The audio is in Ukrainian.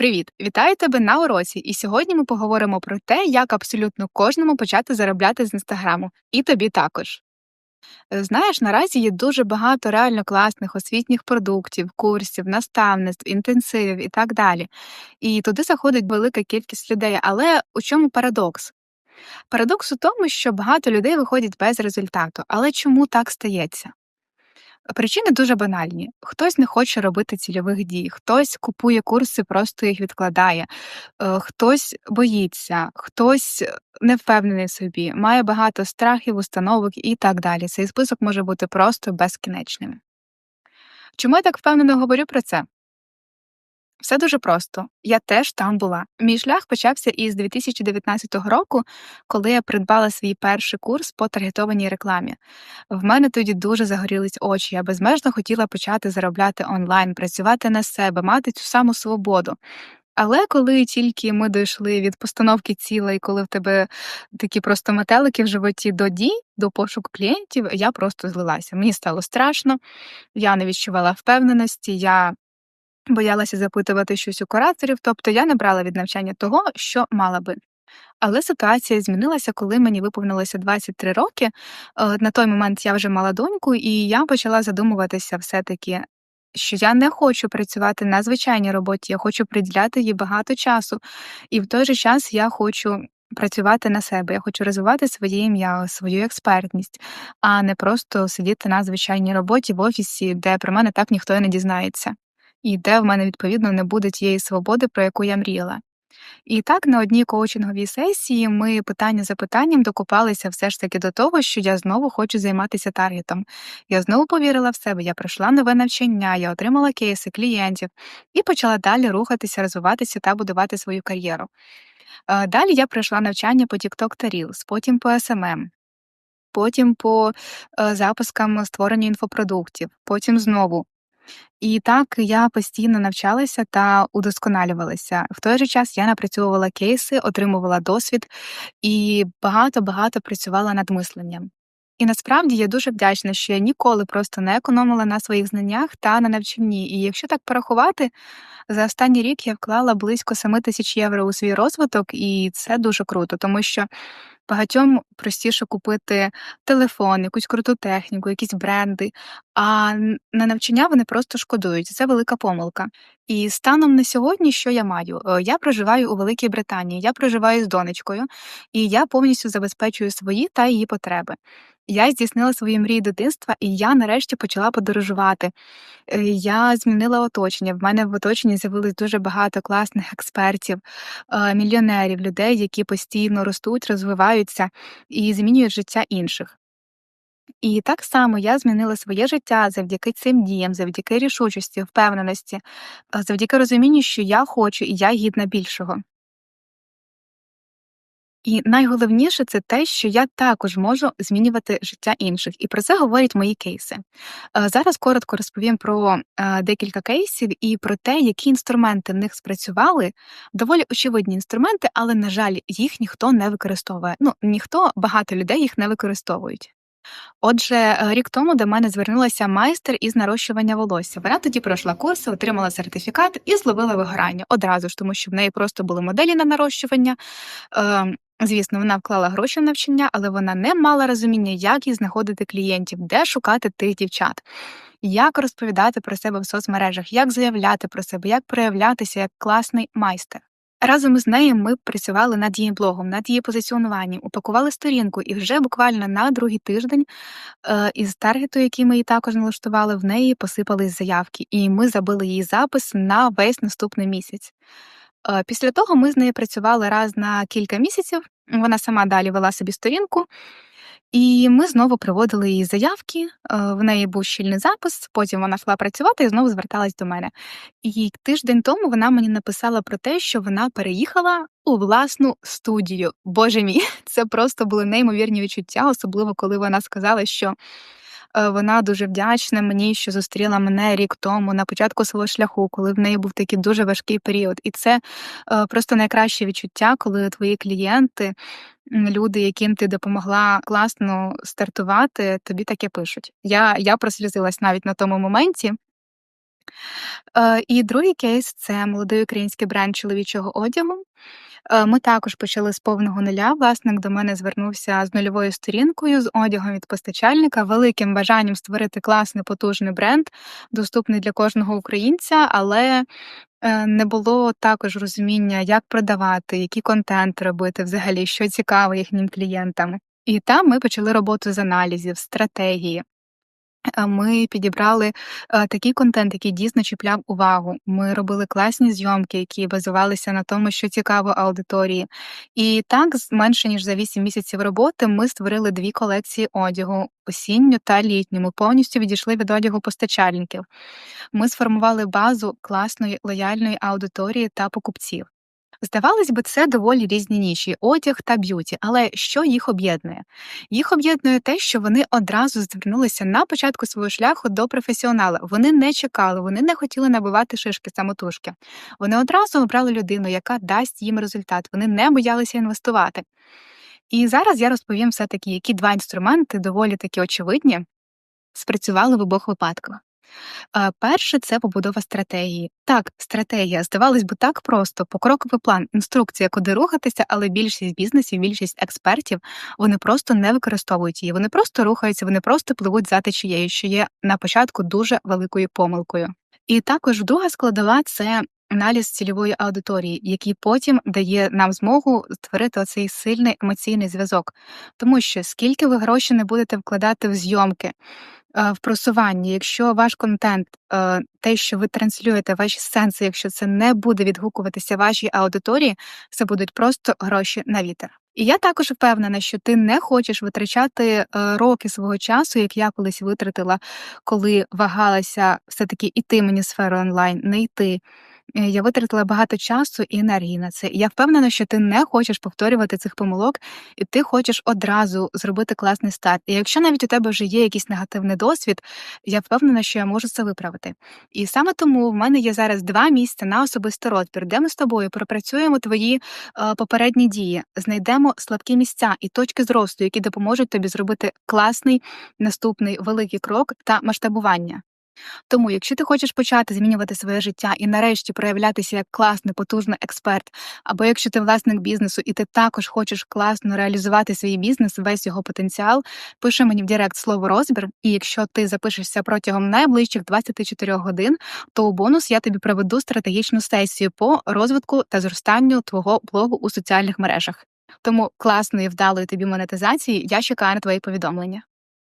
Привіт! Вітаю тебе на уроці. І сьогодні ми поговоримо про те, як абсолютно кожному почати заробляти з інстаграму, і тобі також. Е, Знаєш, наразі є дуже багато реально класних освітніх продуктів, курсів, наставництв, інтенсивів і так далі. І туди заходить велика кількість людей. Але у чому парадокс? Парадокс у тому, що багато людей виходять без результату. Але чому так стається? Причини дуже банальні. Хтось не хоче робити цільових дій, хтось купує курси, просто їх відкладає, е, хтось боїться, хтось не впевнений в собі, має багато страхів, установок і так далі. Цей список може бути просто безкінечним. Чому я так впевнено говорю про це? Все дуже просто. Я теж там була. Мій шлях почався із 2019 року, коли я придбала свій перший курс по таргетованій рекламі. В мене тоді дуже загорілись очі. Я безмежно хотіла почати заробляти онлайн, працювати на себе, мати цю саму свободу. Але коли тільки ми дійшли від постановки цілей, коли в тебе такі просто метелики в животі до дій, до пошуку клієнтів, я просто злилася. Мені стало страшно, я не відчувала впевненості. я Боялася запитувати щось у кураторів, тобто я не брала від навчання того, що мала би. Але ситуація змінилася, коли мені виповнилося 23 роки. Е, На той момент я вже мала доньку, і я почала задумуватися все-таки, що я не хочу працювати на звичайній роботі, я хочу приділяти їй багато часу. І в той же час я хочу працювати на себе, я хочу розвивати своє ім'я, свою експертність, а не просто сидіти на звичайній роботі в офісі, де про мене так ніхто і не дізнається і де в мене відповідно не буде тієї свободи, про яку я мріяла. І так на одній коучинговій сесії ми питання за питанням докупалися все ж таки до того, що я знову хочу займатися таргетом. Я знову повірила в себе, я пройшла нове навчання, я отримала кейси клієнтів і почала далі рухатися, розвиватися та будувати свою кар'єру. Е, Далі я пройшла навчання по TikTok та Reels, потім по SMM, потім по е, запускам створення інфопродуктів, потім знову і так я постійно навчалася та удосконалювалася. В той же час я напрацьовувала кейси, отримувала досвід і багато-багато працювала над мисленням. І насправді я дуже вдячна, що я ніколи просто не економила на своїх знаннях та на навчанні. І якщо так порахувати, за останній рік я вклала близько 7 тисяч євро у свій розвиток, і це дуже круто, тому що Багатьом простіше купити телефон, якусь круту техніку, якісь бренди, а на навчання вони просто шкодують. Це велика помилка. І станом на сьогодні, що я маю? Е, я проживаю у Великій Британії, я проживаю з донечкою, і я повністю забезпечую свої та її потреби. Я здійснила свої мрії дитинства, і я нарешті почала подорожувати. Е, я змінила оточення. В мене в оточенні з'явилось дуже багато класних експертів, е, мільйонерів, людей, які постійно ростуть, розвиваються і змінюють життя інших. І так само я змінила своє життя завдяки цим діям, завдяки рішучості, впевненості, завдяки розумінню, що я хочу і я гідна більшого. І найголовніше це те, що я також можу змінювати життя інших, і про це говорять мої кейси. Е, зараз коротко розповім про е, декілька кейсів і про те, які інструменти в них спрацювали. Доволі очевидні інструменти, але, на жаль, їх ніхто не використовує. Ну, ніхто, багато людей їх не використовують. Отже, е, рік тому до мене звернулася майстер із нарощування волосся. Вона тоді пройшла курси, отримала сертифікат і зловила вигорання одразу ж, тому що в неї просто були моделі на нарощування. Звісно, вона вклала гроші в навчання, але вона не мала розуміння, як їй знаходити клієнтів, де шукати тих дівчат, як розповідати про себе в соцмережах, як заявляти про себе, як проявлятися як класний майстер. Разом із нею ми працювали над її блогом, над її позиціонуванням, упакували сторінку, і вже буквально на другий тиждень е, із таргету, який ми її також налаштували, в неї посипались заявки, і ми забили її запис на весь наступний місяць. Е, після того ми з нею працювали раз на кілька місяців. Вона сама далі вела собі сторінку, і ми знову приводили її заявки. Е, в неї був щільний запис. Потім вона йшла працювати і знову зверталась до мене. І тиждень тому вона мені написала про те, що вона переїхала у власну студію. Боже мій, це просто були неймовірні відчуття, особливо коли вона сказала, що вона дуже вдячна мені, що зустріла мене рік тому на початку свого шляху, коли в неї був такий дуже важкий період. І це е, просто найкраще відчуття, коли твої клієнти, люди, яким ти допомогла класно стартувати, тобі таке пишуть. Я я прослізилась навіть на тому моменті. Е, і другий кейс це молодий український бренд чоловічого одягу. Е, ми також почали з повного нуля. Власник до мене звернувся з нульовою сторінкою, з одягом від постачальника, великим бажанням створити класний потужний бренд, доступний для кожного українця, але е, не було також розуміння, як продавати, який контент робити, взагалі, що цікаво їхнім клієнтам. І там ми почали роботу з аналізів, стратегії. Е, ми підібрали, е, такий контент, який дійсно чіпляв увагу. Ми робили класні зйомки, які базувалися на тому, що цікаво аудиторії. І так, менше ніж за 8 місяців роботи, ми створили дві колекції одягу осінню та літню. Ми повністю відійшли від одягу постачальників. Ми сформували базу класної лояльної аудиторії та покупців. Здавалось би, це доволі різні ніші, одяг та б'юті, але що їх об'єднує? Їх об'єднує те, що вони одразу звернулися на початку свого шляху до професіонала. Вони не чекали, вони не хотіли набивати шишки самотужки. Вони одразу обрали людину, яка дасть їм результат. Вони не боялися інвестувати. І зараз я розповім все-таки, які два інструменти доволі таки очевидні спрацювали в обох випадках. Е, перше це побудова стратегії. Так, стратегія, здавалось би, так просто, покроковий план, інструкція, куди рухатися, але більшість бізнесів, більшість експертів вони просто не використовують її. Вони просто рухаються, вони просто пливуть за течією, що є на початку дуже великою помилкою. І також друга складова це аналіз цільової аудиторії, який потім дає нам змогу створити оцей сильний емоційний зв'язок. Тому що скільки ви грошей не будете вкладати в зйомки, в просуванні, якщо ваш контент, е, те, що ви транслюєте, ваші сенси, якщо це не буде відгукуватися вашій аудиторії, це будуть просто гроші на вітер. І я також впевнена, що ти не хочеш витрачати е, роки свого часу, як я колись витратила, коли вагалася все-таки іти мені сферу онлайн, не йти. Е, я витратила багато часу і енергії на це. І я впевнена, що ти не хочеш повторювати цих помилок, і ти хочеш одразу зробити класний старт. І якщо навіть у тебе вже є якийсь негативний досвід, я впевнена, що я можу це виправити. І саме тому в мене є зараз два місця на особистий розбір, де ми з тобою пропрацюємо твої е, попередні дії, знайдемо слабкі місця і точки зросту, які допоможуть тобі зробити класний наступний великий крок та масштабування. Тому, якщо ти хочеш почати змінювати своє життя і нарешті проявлятися як класний, потужний експерт, або якщо ти власник бізнесу і ти також хочеш класно реалізувати свій бізнес, весь його потенціал, пиши мені в Директ слово розбір, і якщо ти запишешся протягом найближчих 24 годин, то у бонус я тобі проведу стратегічну сесію по розвитку та зростанню твого блогу у соціальних мережах. Тому класної вдалої тобі монетизації я чекаю на твої повідомлення.